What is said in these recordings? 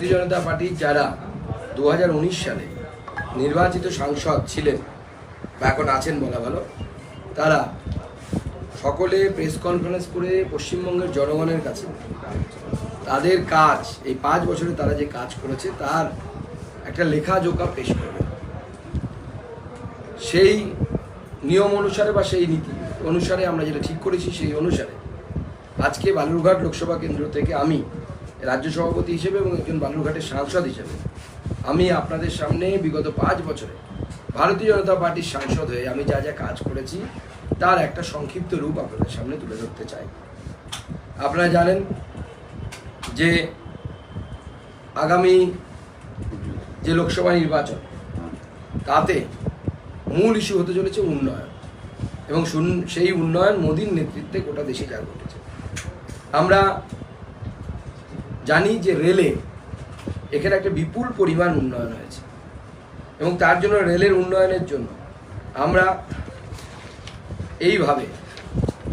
ভারতীয় জনতা পার্টির যারা দু হাজার উনিশ সালে নির্বাচিত সাংসদ ছিলেন, বা এখন আছেন বলা ভালো, তারা সকলে প্রেস কনফারেন্স করে পশ্চিমবঙ্গের জনগণের কাছে তাদের কাজ, এই পাঁচ বছরে তারা যে কাজ করেছে, তার একটা লেখা লেখাজোকা পেশ করবে। সেই নিয়ম অনুসারে বা সেই নীতি অনুসারে আমরা যেটা ঠিক করেছি, সেই অনুসারে আজকে বালুরঘাট লোকসভা কেন্দ্র থেকে আমি রাজ্য সভাপতি হিসেবে এবং একজন বালুরঘাটের সাংসদ হিসেবে। আমি আপনাদের সামনে বিগত পাঁচ বছরে ভারতীয় জনতা পার্টির সাংসদ হয়ে আমি যা যা কাজ করেছি, তার একটা সংক্ষিপ্ত রূপ আপনাদের সামনে তুলে ধরতে চাই। আপনারা জানেন যে আগামী যে লোকসভা নির্বাচন, তাতে মূল ইস্যু হতে চলেছে উন্নয়ন এবং সেই উন্নয়ন মোদীর নেতৃত্বে গোটা দেশে যা ঘটেছে। আমরা জানি যে রেলে এখানে একটা বিপুল পরিমাণ উন্নয়ন হয়েছে। এবং তার জন্য রেলের উন্নয়নের জন্য আমরা এইভাবে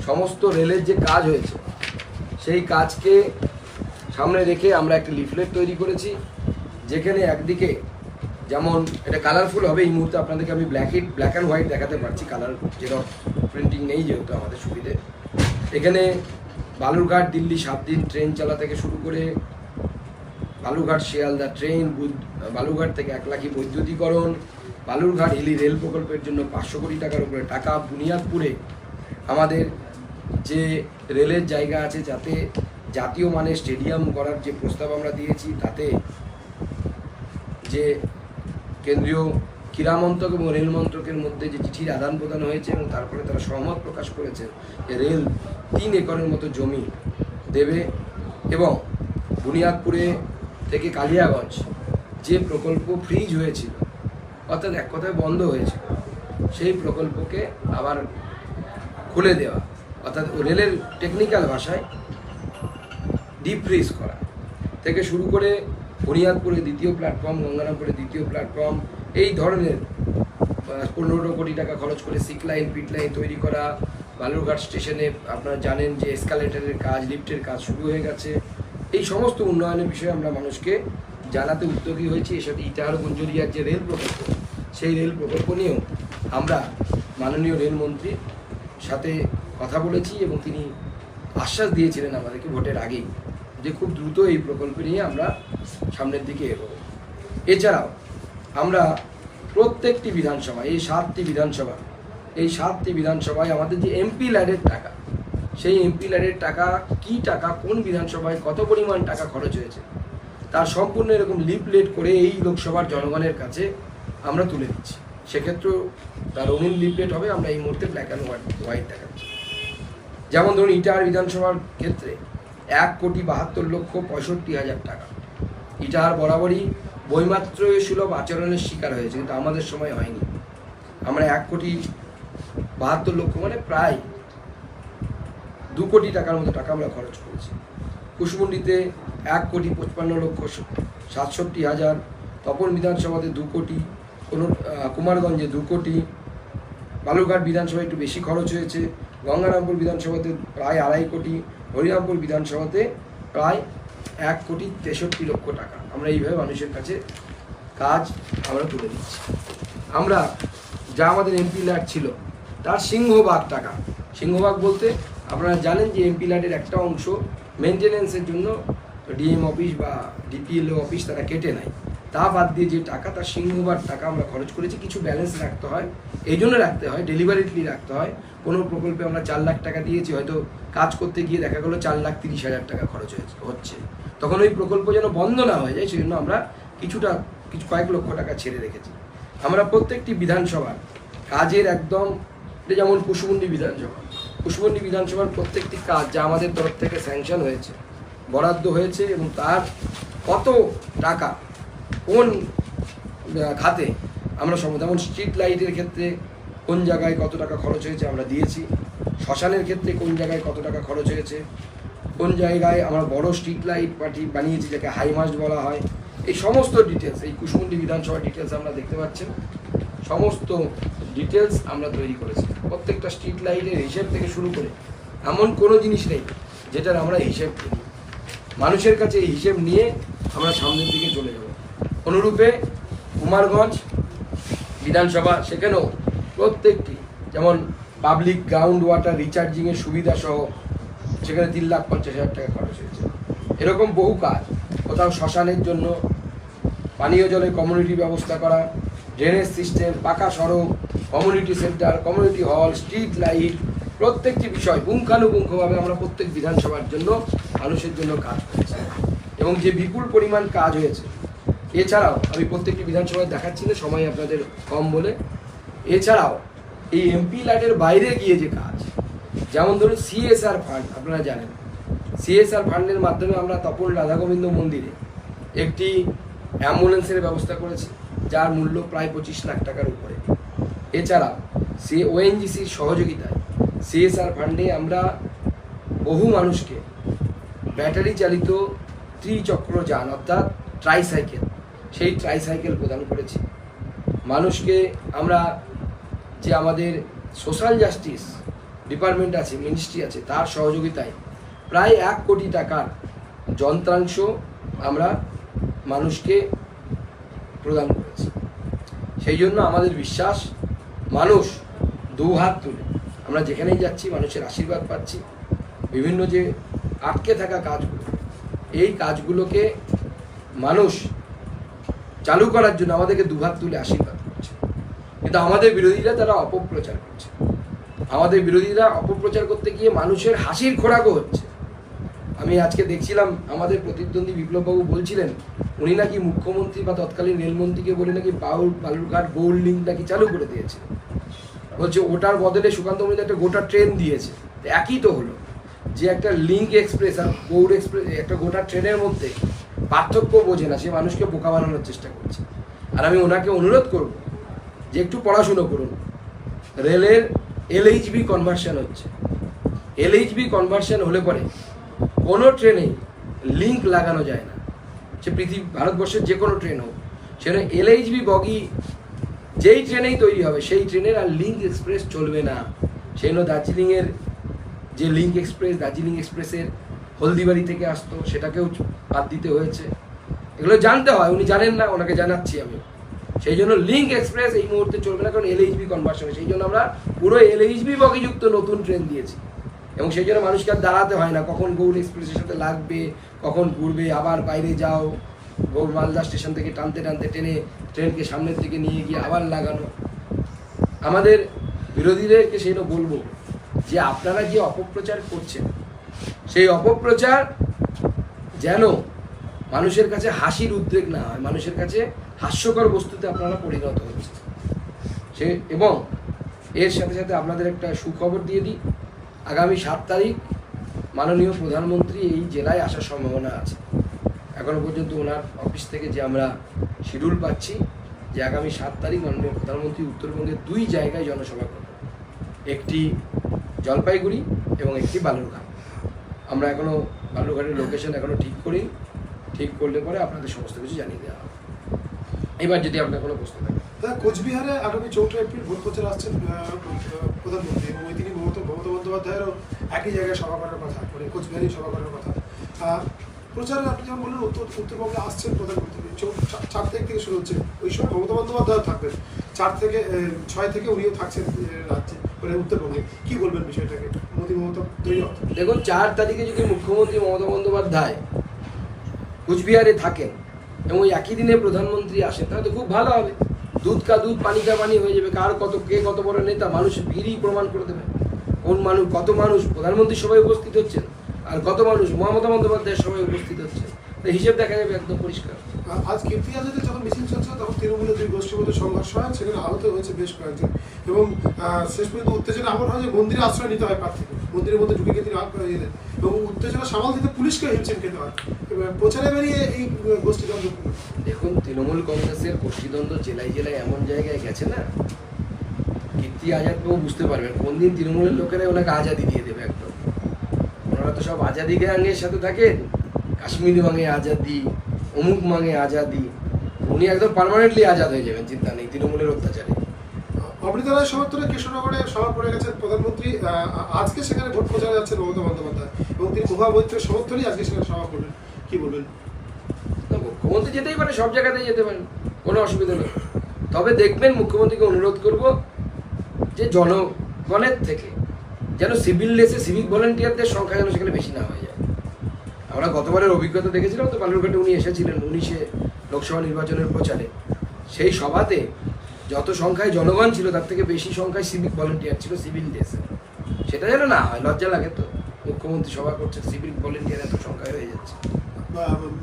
সমস্ত রেলের যে কাজ হয়েছে, সেই কাজকে সামনে রেখে আমরা একটা লিফলেট তৈরি করেছি, যেখানে একদিকে যেমন এটা কালারফুল হবে এই মুহূর্তে আপনাদেরকে আমি ব্ল্যাক ব্ল্যাক অ্যান্ড হোয়াইট দেখাতে পারছি কালার যেরকম প্রিন্টিং নেই যেহেতু আমাদের সুবিধে। এখানে বালুরঘাট, দিল্লি সাত দিন ট্রেন চালা থেকে শুরু করে বালুরঘাট, শিয়ালদা ট্রেন বালুরঘাট থেকে এক লাখি বৈদ্যুতিকরণ, বালুরঘাট হিলি রেল প্রকল্পের জন্য পাঁচশো কোটি টাকার উপরে টাকা বুনিয়াদপুরে আমাদের যে রেলের জায়গা আছে যাতে জাতীয় মানের স্টেডিয়াম করার যে প্রস্তাব আমরা দিয়েছি, তাতে যে কেন্দ্রীয় ক্রীড়া মন্ত্রক এবং রেল মন্ত্রকের মধ্যে যে চিঠির আদান প্রদান হয়েছে এবং তারপরে তারা সহমত প্রকাশ করেছে যে রেল তিন একরের মতো জমি দেবে এবং বুনিয়াদপুরে থেকে কালিয়াগঞ্জ যে প্রকল্প ফ্রিজ হয়েছিল, অর্থাৎ এক কথায় বন্ধ হয়েছিল, সেই প্রকল্পকে আবার খুলে দেওয়া, অর্থাৎ রেলের টেকনিক্যাল ভাষায় ডিপ ফ্রিজ করা থেকে শুরু করে বুনিয়াদপুরে দ্বিতীয় প্ল্যাটফর্ম গঙ্গারামপুরে দ্বিতীয় প্ল্যাটফর্ম এই ধরনের পনেরো কোটি টাকা খরচ করে সিক লাইন পিট লাইন তৈরি করা, বালুরঘাট স্টেশনে আপনারা জানেন যে এসকালেটারের কাজ, লিফটের কাজ শুরু হয়ে গেছে। এই সমস্ত উন্নয়নের বিষয়ে আমরা মানুষকে জানাতে উদ্যোগী হয়েছি। এর সাথে ইটাহার গুঞ্জরিয়ার যে রেল প্রকল্প, সেই রেল প্রকল্প নিয়েও আমরা মাননীয় রেলমন্ত্রীর সাথে কথা বলেছি এবং তিনি আশ্বাস দিয়েছিলেন আমাদেরকে ভোটের আগেই যে খুব দ্রুত এই প্রকল্প নিয়ে আমরা সামনের দিকে এগোবো। এছাড়াও আমরা প্রত্যেকটি বিধানসভা এই সাতটি বিধানসভা, এই সাতটি বিধানসভায় আমাদের যে এমপি ল্যাডের টাকা, সেই এমপি ল্যাডের টাকা, কি টাকা, কোন বিধানসভায় কত পরিমাণ টাকা খরচ হয়েছে, তার সম্পূর্ণ এরকম লিপলেট করে এই লোকসভার জনগণের কাছে আমরা তুলে দিচ্ছি। সেক্ষেত্রেও তার রঙিন লিপলেট হবে, আমরা এই মুহূর্তে ব্ল্যাক অ্যান্ড হোয়াইট হোয়াইট দেখাচ্ছি। যেমন ধরুন ইটাহার বিধানসভার ক্ষেত্রে এক কোটি বাহাত্তর লক্ষ পঁয়ষট্টি হাজার টাকা। ইটাহার বরাবরই বইমাত্র সুলভ আচরণের শিকার হয়েছে, কিন্তু আমাদের সময় হয়নি। আমরা এক কোটি বাহাত্তর লক্ষ মানে প্রায় দু কোটি টাকার মতো টাকা আমরা খরচ করেছি। কুশমুন্ডিতে এক কোটি পঁচপান্ন লক্ষ সাতষট্টি হাজার, তপন বিধানসভাতে দু কোটি, কোনো কুমারগঞ্জে দু কোটি, বালুরঘাট বিধানসভায় একটু বেশি খরচ হয়েছে, গঙ্গারামপুর বিধানসভাতে প্রায় আড়াই কোটি, হরিরামপুর বিধানসভাতে প্রায় এক কোটি তেষট্টি লক্ষ টাকা। আমরা এইভাবে মানুষের কাছে কাজ আমরা তুলে দিচ্ছি। আমরা যা আমাদের এমপি ল্যাট ছিল, তার সিংহভাগ টাকা। সিংহভাগ বলতে আপনারা জানেন যে এমপি ল্যাটের একটা অংশ মেনটেনেন্সের জন্য ডিএম অফিস বা ডিপিএলও অফিস তারা কেটে নেয়। তা বাদ দিয়ে যে টাকা, তার সিংহবার টাকা আমরা খরচ করেছি, কিছু ব্যালেন্স রাখতে হয়। এই জন্য রাখতে হয় ডেলিভারিটলি রাখতে হয়। কোনো প্রকল্পে আমরা চার লাখ টাকা দিয়েছি, হয়তো কাজ করতে গিয়ে দেখা গেলো চার লাখ তিরিশ হাজার টাকা খরচ হয়েছে, হচ্ছে। তখন ওই প্রকল্প যেন বন্ধ না হয়ে যায় সেই জন্য আমরা কিছুটা, কিছু কয়েক লক্ষ টাকা ছেড়ে রেখেছি। আমরা প্রত্যেকটি বিধানসভার কাজের একদম যেমন কুশমুন্ডি বিধানসভা। কুশমুন্ডি বিধানসভার প্রত্যেকটি কাজ যা আমাদের তরফ থেকে স্যাংশন হয়েছে, বরাদ্দ হয়েছে এবং তার কত টাকা কোন খাতে আমরা সম যেমন স্ট্রিট লাইটের ক্ষেত্রে কোন জায়গায় কত টাকা খরচ হয়েছে আমরা দিয়েছি, শ্মশানের ক্ষেত্রে কোন জায়গায় কত টাকা খরচ হয়েছে, কোন জায়গায় আমরা বড় স্ট্রিট লাইট পার্টি বানিয়েছি যাকে হাইমাস্ট বলা হয়, এই সমস্ত ডিটেলস এই কুশমুন্ডি বিধানসভার ডিটেলস আমরা দেখতে পাচ্ছেন। সমস্ত ডিটেলস আমরা তৈরি করেছি। প্রত্যেকটা স্ট্রিট লাইটের হিসেব থেকে শুরু করে এমন কোনো জিনিস নেই যেটার আমরা হিসেব করি। মানুষের কাছে এই হিসেব নিয়ে আমরা সামনের দিকে চলে যাব। অনুরূপে কুমারগঞ্জ বিধানসভা, সেখানেও প্রত্যেকটি, যেমন পাবলিক গ্রাউন্ড ওয়াটার রিচার্জিংয়ের সুবিধা সহ সেখানে তিন লাখ পঞ্চাশ হাজার টাকা খরচ হয়েছে। এরকম বহু কাজ, কোথাও শ্মশানের জন্য পানীয় জলের কমিউনিটি ব্যবস্থা করা ড্রেনেজ সিস্টেম পাকা সড়ক community centre community hall street light প্রত্যেকটি বিষয় পুঙ্খানুপুঙ্খভাবে আমরা প্রত্যেক বিধানসভার জন্য মানুষের জন্য কাজ করেছি। এবং যে বিপুল পরিমাণ কাজ হয়েছে এছাড়াও আমি প্রত্যেকটি বিধানসভায় দেখাচ্ছি না সময় আপনাদের কম বলে। এছাড়াও এই এমপি ল্যাটের বাইরে গিয়ে যে কাজ, যেমন ধরুন সিএসআর ফান্ড আপনারা জানেন। সিএসআর ফান্ডের মাধ্যমে আমরা তপন রাধাগোবিন্দ মন্দিরে একটি অ্যাম্বুলেন্সের ব্যবস্থা করেছি, যার মূল্য প্রায় পঁচিশ লাখ টাকার উপরে। এছাড়া সি ওএনজিসির সহযোগিতায় সিএসআর ফান্ডে আমরা বহু মানুষকে ব্যাটারি চালিত ত্রিচক্র যান, অর্থাৎ ট্রাইসাইকেল সেই ট্রাইসাইকেল প্রদান করেছি। মানুষকে আমরা যে আমাদের সোশ্যাল জাস্টিস ডিপার্টমেন্ট আছে মিনিস্ট্রি আছে, তার সহযোগিতায় প্রায় এক কোটি টাকার যন্ত্রাংশ আমরা মানুষকে প্রদান করেছি। সেই জন্য আমাদের বিশ্বাস, মানুষ দু হাত তুলে আমরা যেখানেই যাচ্ছি, মানুষের আশীর্বাদ পাচ্ছি, বিভিন্ন যে আটকে থাকা কাজগুলো, এই কাজগুলোকে মানুষ চালু করার জন্য আমাদেরকে দুহাত তুলে আশীর্বাদ করছে। কিন্তু আমাদের বিরোধীরা তারা অপপ্রচার করছে। আমাদের বিরোধীরা অপপ্রচার করতে গিয়ে মানুষের হাসির খোরাকও হচ্ছে। আমি আজকে দেখছিলাম, আমাদের প্রতিদ্বন্দ্বী বিপ্লববাবু বলছিলেন, উনি নাকি মুখ্যমন্ত্রী বা তৎকালীন রেলমন্ত্রীকে বলে নাকি বাউল, বালুরঘাট লিঙ্ক নাকি চালু করে দিয়েছে। বলছে, ওটার বদলে সুকান্ত মজুমদার একটা গোটা ট্রেন দিয়েছে। একই তো হলো, যে একটা লিঙ্ক এক্সপ্রেস আর গৌড় এক্সপ্রেস, একটা গোটা ট্রেনের মধ্যে পার্থক্য বোঝে না, সে মানুষকে বোকা বানানোর চেষ্টা করছে। আর আমি ওনাকে অনুরোধ করব যে একটু পড়াশুনো করুন। রেলের এলএইচবি কনভার্সন হচ্ছে। এলএইচবি কনভার্সন হলে পরে কোনো ট্রেনেই লিঙ্ক লাগানো যায় না। সে পৃথিবী, ভারতবর্ষের যে কোনো ট্রেন হোক সেটা এলএইচবি বগি যেই ট্রেনেই তৈরি হবে, সেই ট্রেনের আর লিঙ্ক এক্সপ্রেস চলবে না। সেই জন্য দার্জিলিংয়ের যে লিঙ্ক এক্সপ্রেস দার্জিলিং এক্সপ্রেসের হলদিবাড়ি থেকে আসতো, সেটাকেও বাদ দিতে হয়েছে। এগুলো জানতে হয়, উনি জানেন না, ওনাকে জানাচ্ছি আমি। সেই জন্য লিঙ্ক এক্সপ্রেস এই মুহূর্তে চলবে না, কারণ এলএইচবি কনভার্সন সেই জন্য আমরা পুরো এলএইচবি বগিযুক্ত নতুন ট্রেন দিয়েছি। এবং সেই জন্য মানুষকে আর দাঁড়াতে হয় না, কখন গৌড় এক্সপ্রেসের সাথে লাগবে, কখন ঘুরবে, আবার বাইরে যাও। গৌড় মালদা স্টেশন থেকে টানতে টানতে টেনে ট্রেনকে সামনের দিকে নিয়ে গিয়ে আবার লাগানো। আমাদের বিরোধীদেরকে সেটা বলব যে আপনারা যে অপপ্রচার করছেন সেই অপপ্রচার যেন মানুষের কাছে হাসির উদ্রেক না হয়, মানুষের কাছে হাস্যকর বস্তুতে আপনারা পরিণত হচ্ছে সে এবং এর সাথে সাথে আপনাদের একটা সুখবর দিয়ে দিই, আগামী সাত তারিখ মাননীয় প্রধানমন্ত্রী এই জেলায় আসার সম্ভাবনা আছে। এখনও পর্যন্ত ওনার অফিস থেকে যে আমরা শিডিউল পাচ্ছি, যে আগামী সাত তারিখ মাননীয় প্রধানমন্ত্রী উত্তরবঙ্গের দুই জায়গায় জনসভা করবেন। একটি জলপাইগুড়ি এবং একটি বালুরঘাট। আমরা এখনও বালুরঘাটের লোকেশন এখনও ঠিক করি। ঠিক করলে পরে আপনাদের সমস্ত কিছু জানিয়ে দেওয়া হবে। এবার যদি আপনার কোনো প্রশ্ন থাকে। কোচবিহারে আগামী চৌঠা এপ্রিল ভোট প্রচার আসছেন প্রধানমন্ত্রী এবং ওই তিনি মমতা মমতা বন্দ্যোপাধ্যায়েরও একই জায়গায় সভা করার কথা মানে কোচবিহারেই সভা করার কথা। প্রচারে আপনি যেমন বললেন, উত্তর উত্তরবঙ্গে আসছেন প্রধানমন্ত্রী। চার তারিখ থেকে শুরু হচ্ছে। ওই সময় মমতা বন্দ্যোপাধ্যায় থাকবেন। চার থেকে ছয় থেকে উনিও থাকছেন রাজ্যে মানে উত্তরবঙ্গে। কী বলবেন বিষয়টাকে? দেখুন, চার তারিখে যদি মুখ্যমন্ত্রী মমতা বন্দ্যোপাধ্যায় কুচবিহারে থাকেন এবং একই দিনে প্রধানমন্ত্রী আসেন, তাহলে তো খুব ভালো হবে। দুধ কা দুধ, পানি কা পানি হয়ে যাবে। কার কত, কে কত বড় নেতা, মানুষ ভিড়ই প্রমাণ করে দেবে। কোন মানুষ, কত মানুষ, প্রধানমন্ত্রী সবাই উপস্থিত হচ্ছেন আর কত মানুষ মমতা বন্দ্যোপাধ্যায়ের সবাই উপস্থিত হচ্ছে তো হিসেব দেখা যাবে একদম পরিষ্কার। আজ কীর্তি আজাদের যখন মিছিল চলছিল, তখন তৃণমূলের দুই গোষ্ঠীর মধ্যে সংঘর্ষ হয়, সেখানে আহত হয়েছে বেশ কয়েকজন। এবং শেষ পর্যন্ত উত্তেজনা এমন হয় যে মন্দিরে আশ্রয় নিতে হয় প্রার্থীকে। মন্দিরের মধ্যে ঢুকে তিনি আগ করে দিলেন এবং উত্তেজনা সামাল দিতে পুলিশকে হিমশিম খেতে হয়। প্রচারে বেরিয়ে এই গোষ্ঠীদ্বন্দ্ব দেখুন, তৃণমূল কংগ্রেসের গোষ্ঠীদ্বন্দ্ব জেলায় জেলায় এমন জায়গায় গেছে না? কীর্তি বাবু বুঝতে পারবেন, কোন দিন তৃণমূলের লোকেরা ওনাকে আজাদি দিয়ে দেবে একদম। ওনারা তো সব আজাদি গ্যাংয়ের সাথে থাকেন। কাশ্মীর মাঙে আজাদি অমুক মাঙে আজাদি উনি একদম পার্মানেন্টলি আজাদ হয়ে যাবেন চিন্তা নেই তৃণমূলের অত্যাচারে। অমৃতা রায় সমর্থনে কৃষ্ণনগরে সভা করে গেছেন প্রধানমন্ত্রী আজকে সেখানে ভোট প্রচারে যাচ্ছেন মমতা বন্দ্যোপাধ্যায় এবং তিনি মহামৈত্রের সমর্থনই আজকে সেখানে সভা করবেন কি বলবেন? মুখ্যমন্ত্রী যেতেই পারে সব জায়গাতেই যেতে পারেন কোনো অসুবিধা নেই। তবে দেখবেন মুখ্যমন্ত্রীকে অনুরোধ করব যে জনগণের থেকে যেন সিভিল লেসে সিভিক ভলেন্টিয়ারদের সংখ্যা যেন সেখানে বেশি না হয়ে যায়। আমরা গতবারের অভিজ্ঞতা দেখেছিলাম তো বালুরঘাটে উনি এসেছিলেন উনিশে লোকসভা নির্বাচনের প্রচারে। সেই সভাতে যত সংখ্যায় জনগণ ছিল তার থেকে বেশি সংখ্যায় সিভিক ভলেন্টিয়ার ছিল সিভিল ড্রেসে সেটা যেন না হয় লজ্জা লাগে তো। মুখ্যমন্ত্রী সভা করছে সিভিক ভলেন্টিয়ার এত সংখ্যায় হয়ে যাচ্ছে।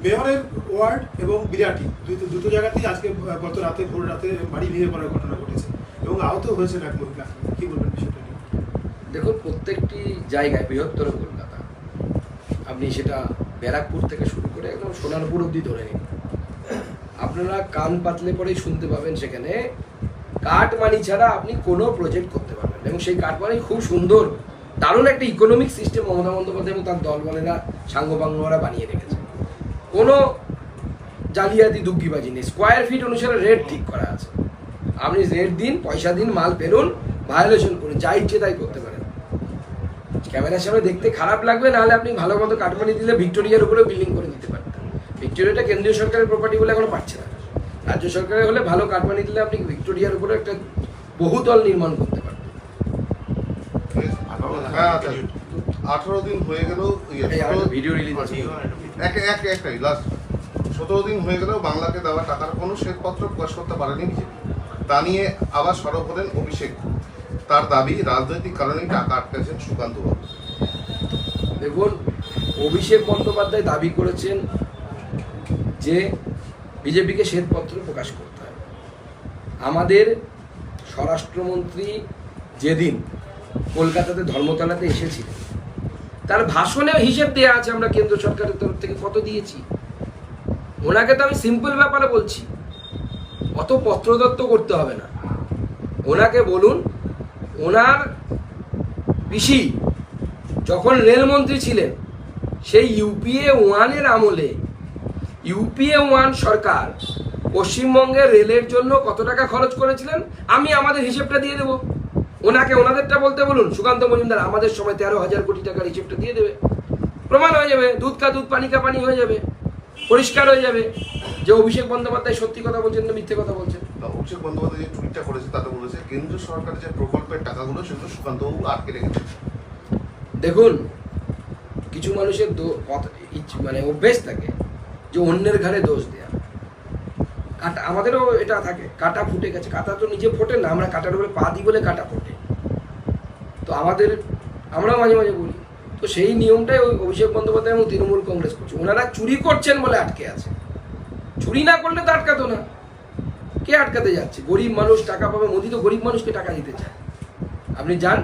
মেয়রের ওয়ার্ড এবং বিরাটি দুটো দুটো জায়গাতেই আজকে গত রাতে ভোর রাতে বাড়ি ভেঙে পড়ার ঘটনা ঘটেছে। এবং আহত হয়েছেন এক মহিলা। কি বলবেন বিষয়টা দেখুন প্রত্যেকটি জায়গায় বৃহত্তর কলকাতা। আপনি সেটা ব্যারাকপুর থেকে শুরু করে একদম সোনারপুর অব্দি ধরে নিন। আপনারা কান পাতলে পরেই শুনতে পাবেন সেখানে কাঠ মানি ছাড়া আপনি কোনো প্রজেক্ট করতে পারবেন এবং সেই কাঠ মানি খুব সুন্দর, দারুণ একটা ইকোনমিক সিস্টেম মমতা বন্দ্যোপাধ্যায় এবং তার দলবলেরা সাঙ্গপাঙ্গরা বানিয়ে রেখেছে। কোনো জালিয়াতি দুগ্গিবাজি নেই। স্কোয়ার ফিট অনুসারে রেট ঠিক করা আছে। আপনি রেট দিন, পয়সা দিন, মাল ফেরুন ভায়োলেশন করুন, যা ইচ্ছে তাই করতে পারেন। ক্যামেরার সামনে দেখতে খারাপ লাগবে নাহলে আপনি ভালো মতো কাটমানি দিলে ভিক্টোরিয়ার উপরে বিল্ডিং করে দিতে পারতেন। ভিক্টোরিয়াটা কেন্দ্রীয় সরকারের প্রপার্টি বলে এখনও পাচ্ছে না। রাজ্য সরকারের হলে ভালো কাটমানি দিলে আপনি ভিক্টোরিয়ার উপরে একটা বহুতল নির্মাণ করতে পারতেন। হ্যাঁ আঠারো দিন হয়ে গেল ভিডিও রিলিজ এক এক একটাই লাস্ট সতেরো দিন হয়ে গেলেও বাংলাকে দেওয়া টাকার কোনো শ্বেতপত্র প্রকাশ করতে পারেনি বিজেপি। তা নিয়ে আবার সরব হলেন অভিষেক। তার দাবি, রাজনৈতিক কারণেই টাকা আটকেছেন সুকান্ত বাবু। দেখুন, অভিষেক বন্দ্যোপাধ্যায় দাবি করেছেন যে বিজেপিকে শ্বেতপত্র প্রকাশ করতে হবে আমাদের স্বরাষ্ট্রমন্ত্রী যেদিন কলকাতাতে ধর্মতলাতে এসেছিলেন, তার ভাষণে হিসেব দেওয়া আছে আমরা কেন্দ্র সরকারের তরফ থেকে কত দিয়েছি। ওনাকে তো আমি সিম্পল ব্যাপারে বলছি, অত পত্রদত্ত করতে হবে না। ওনাকে বলুন ওনার পিসি যখন রেলমন্ত্রী ছিলেন, সেই ইউপিএ ওয়ানের আমলে, ইউপিএ ওয়ান সরকার পশ্চিমবঙ্গের রেলের জন্য কত টাকা খরচ করেছিলেন? আমি আমাদের হিসেবটা দিয়ে দেবো। ওনাকে ওনাদেরটা বলতে বলুন, সুকান্ত মজুমদার, আমাদের সময় তেরো হাজার কোটি টাকার হিসেবটা দিয়ে দেবে। প্রমাণ হয়ে যাবে, দুধ কা দুধ, পানি কা পানি হয়ে যাবে, পরিষ্কার হয়ে যাবে। যে অভিষেক বন্দ্যোপাধ্যায় সত্যি কথা বলছেন না মিথ্যে কথা বলছেন? অভিষেক বন্দ্যোপাধ্যায় যে টুইটটা করেছে, তাতে বলেছে কেন্দ্র সরকারের যে প্রকল্পের টাকাগুলো, সেগুলো সুকান্তবাবু আটকে রেখেছে দেখুন, কিছু মানুষের মানে অভ্যেস থাকে যে অন্যের ঘাড়ে দোষ দেয়া। কাটা, আমাদেরও এটা থাকে, কাটা ফুটে গেছে, কাটা তো নিজে ফোটে না, আমরা কাটার উপরে পা দিই বলে কাটা ফোটে। তো আমাদের, আমরাও মাঝে মাঝে বলি, তো সেই নিয়মটাই ওই অভিষেক বন্দ্যোপাধ্যায় এবং তৃণমূল কংগ্রেস করছে। ওনারা চুরি করছেন বলে আটকে আছে। চুরি না করলে তো আটকাতো না। কে আটকাতে যাচ্ছে? গরিব মানুষ টাকা পাবে, মোদি তো গরিব মানুষকে টাকা দিতে চায়। আপনি যান,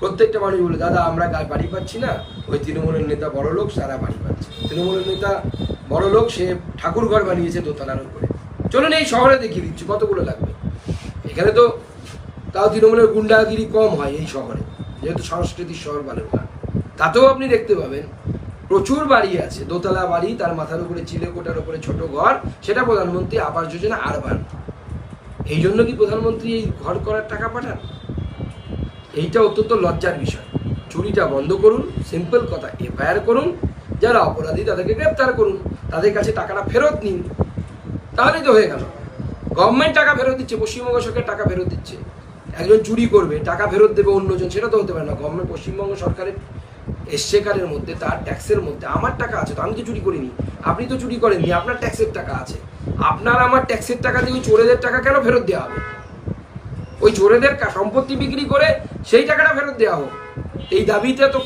প্রত্যেকটা মানুষ বলে, দাদা, আমরা বাড়ি পাচ্ছি না। ওই তৃণমূলের নেতা বড় লোক, সারা বাড়ি পাচ্ছে। তৃণমূলের নেতা বড় লোক, সে ঠাকুর ঘর বানিয়েছে দোতলার উপরে। চলুন এই শহরে দেখিয়ে দিচ্ছি, কতগুলো লাগবে। এখানে তো তাও তৃণমূলের গুন্ডাগিরি কম হয় এই শহরে, যেহেতু সংস্কৃতির শহর বালুরঘাট। তাতেও আপনি দেখতে পাবেন, প্রচুর বাড়ি আছে। দোতলা বাড়ি, তার মাথার উপরে চিলেকোটার উপরে ছোট ঘর, সেটা প্রধানমন্ত্রী আবাস যোজনা, আরবান। এই জন্য কি প্রধানমন্ত্রী এই ঘর করার টাকা পাঠান? এইটা অত্যন্ত লজ্জার বিষয়। চুরিটা বন্ধ করুন সিম্পল কথা, এফআইআর করুন, যারা অপরাধী তাদেরকে গ্রেপ্তার করুন, তাদের কাছে টাকাটা ফেরত নিন। তাহলেই তো হয়ে গেল। গভর্নমেন্ট টাকা ফেরত দিচ্ছে, পশ্চিমবঙ্গ সরকার টাকা ফেরত দিচ্ছে। একজন চুরি করবে, টাকা ফেরত দেবে অন্যজন, সেটা তো হতে পারে না। গভর্নমেন্ট পশ্চিমবঙ্গ সরকারের এসছেকারের মধ্যে তার ট্যাক্সের মধ্যে আমার টাকা আছে তো আমি তো চুরি করিনি। আপনি তো চুরি করেননি আপনার ট্যাক্সের টাকা আছে। আপনার আমার ট্যাক্সের টাকা দিয়ে ওই চোরেদের টাকা কেন ফেরত দেওয়া হবে? ওই চোরেদের সম্পত্তি বিক্রি করে সেই টাকাটা ফেরত দেওয়া হোক। এই দাবিতে তো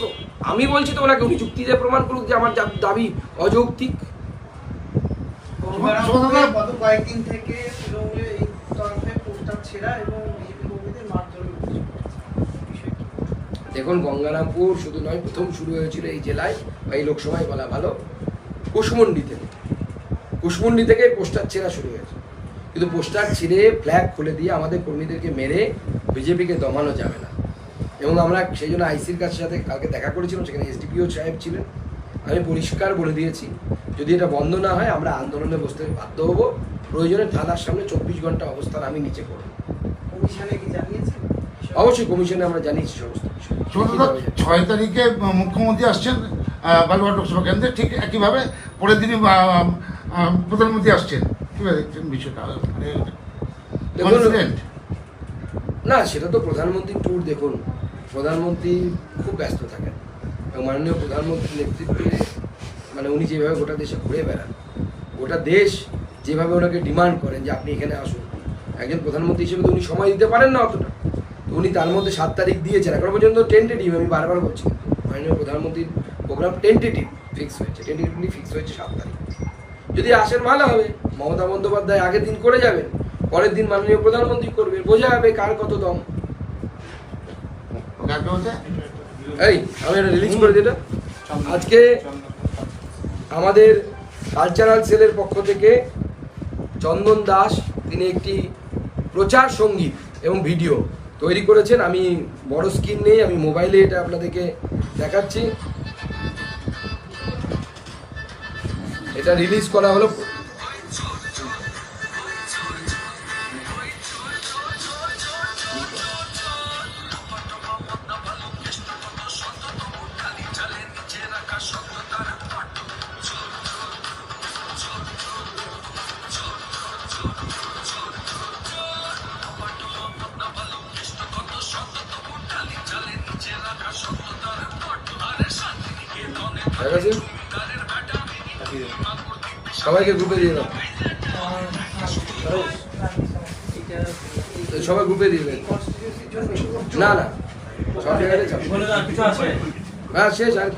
আমি বলছি তো ওনাকে উনি যুক্তি দিয়ে প্রমাণ করুক যে আমার দাবি অযৌক্তিক। কয়েকদিন থেকে তৃণমূলের তরফে পোস্টার ছেঁড়া এবং বিজেপি কর্মীদের মারধরের অভিযোগ উঠেছে। বিষয় কি? দেখুন, গঙ্গারামপুর শুধু নয়, প্রথম শুরু হয়েছিল এই জেলায় বা এই লোকসভায় বলা ভালো, কুশমন্ডি থেকে। কুশমন্ডি থেকে পোস্টার ছেঁড়া শুরু হয়েছে। কিন্তু পোস্টার ছিঁড়ে ফ্ল্যাগ খুলে দিয়ে আমাদের কর্মীদেরকে মেরে বিজেপিকে দমানো যাবে না। এবং আমরা সেই জন্য আইসির কাছে সাথে কালকে দেখা করেছিলাম, সেখানে এসডিপিও সাহেব ছিলেন। আমি পরিষ্কার বলে দিয়েছি, যদি এটা বন্ধ না হয়, আমরা আন্দোলনে বসতে বাধ্য হব। প্রয়োজনে থানার সামনে চব্বিশ ঘণ্টা অবস্থান আমি নিচে করব। কমিশনে কি জানিয়েছেন? অবশ্যই কমিশনে আমরা জানিয়েছি সমস্ত ছয় তারিখে মুখ্যমন্ত্রী আসছেন বালুঘাট লোকসভা কেন্দ্রে ঠিক একইভাবে পরের দিনই প্রধানমন্ত্রী আসছেন। কীভাবে দেখছেন বিষয়টা? মানে? না সেটা তো প্রধানমন্ত্রী ট্যুর দেখুন। প্রধানমন্ত্রী খুব ব্যস্ত থাকেন। এবং মাননীয় প্রধানমন্ত্রীর নেতৃত্বে মানে উনি যেভাবে গোটা দেশে ঘুরে বেড়ান গোটা দেশ যেভাবে ওনাকে ডিমান্ড করেন যে আপনি এখানে আসুন। একজন প্রধানমন্ত্রী হিসেবে তো উনি সময় দিতে পারেন না অতটা। উনি তার মধ্যে সাত তারিখ দিয়েছেন। এখন পর্যন্ত টেন্টেটিভ আমি বারবার বলছি। মাননীয় প্রধানমন্ত্রীর প্রোগ্রাম টেন্টেটিভ ফিক্স হয়েছে। টেন্টেটিভলি ফিক্স হয়েছে সাত তারিখ। যদি আসেন ভালো হবে। মমতা বন্দ্যোপাধ্যায় আগের দিন করে যাবেন পরের দিন মাননীয় প্রধানমন্ত্রী করবেন বোঝা যাবে কার কত দম। এই আমি এটা রিলিজ করে দিটা আজকে আমাদের কালচারাল সেলের পক্ষ থেকে চন্দন দাস তিনি একটি প্রচার সংগীত এবং ভিডিও তৈরি করেছেন। আমি বড় স্ক্রিন নেই, আমি মোবাইলে এটা আপনাদেরকে দেখাচ্ছি। এটা রিলিজ করা হলো দেখাচ্ছি সবাইকে গ্রুপে দিয়ে দাও। সবাই গ্রুপে দিয়ে দেবে না না। সব জায়গায়। হ্যাঁ শেষ আর